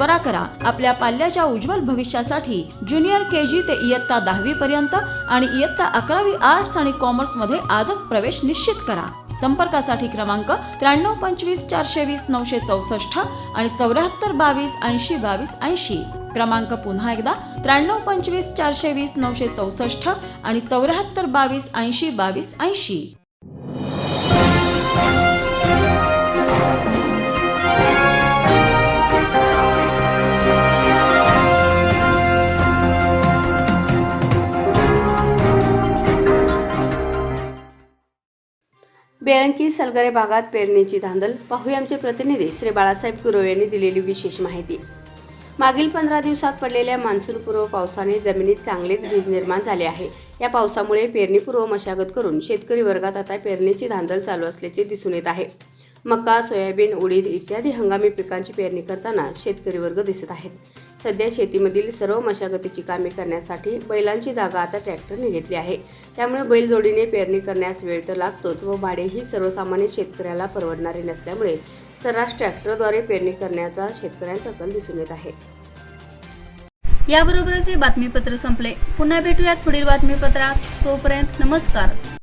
त्वरा करा. आपल्या पाल्याच्या उज्ज्वल भविष्यासाठी ज्युनियर के जी ते इयत्ता दहावी पर्यंत आणि इयत्ता अकरावी आर्ट्स आणि कॉमर्समध्ये आजच प्रवेश निश्चित करा. संपर्कासाठी क्रमांक त्र्याण्णव पंचवीस चारशे वीस नऊशे चौसष्ट आणि चौऱ्याहत्तर बावीस ऐंशी बावीस ऐंशी. क्रमांक पुन्हा एकदा त्र्याण्णव पंचवीस चारशे वीस नऊशे चौसष्ट आणि चौऱ्याहत्तर बावीस ऐंशी बावीस ऐंशी. बेळंकी सलगरे भागात पेरणीची धांदल. पाहूया आमचे प्रतिनिधी श्री बाळासाहेब कुरो यांनी दिलेली विशेष माहिती. मागील पंधरा दिवसात पडलेल्या मान्सूनपूर्व पावसाने जमिनीत चांगलेच वीज निर्माण झाले आहे. या पावसामुळे पेरणीपूर्व मशागत करून शेतकरी वर्गात आता पेरणीची धांदल चालू असल्याचे दिसून येत आहे. मका सोयाबीन उडीद इत्यादी हंगामी पिकांची पेरणी करताना शेतकरी वर्ग दिसत आहेत. सध्या शेतीमधील सर्व मशागतीची कामे करण्यासाठी बैलांची जागा आता ट्रॅक्टरने घेतली आहे. त्यामुळे बैलजोडीने पेरणी करण्यास वेळ तर लागतोच व भाडेही सर्वसामान्य शेतकऱ्याला परवडणारे नसल्यामुळे सर्रास ट्रॅक्टरद्वारे पेरणी करण्याचा शेतकऱ्यांचा कल दिसून येत आहे. याबरोबरच हे बातमीपत्र संपले. पुन्हा भेटूयात पुढील बातमीपत्रात. तोपर्यंत नमस्कार.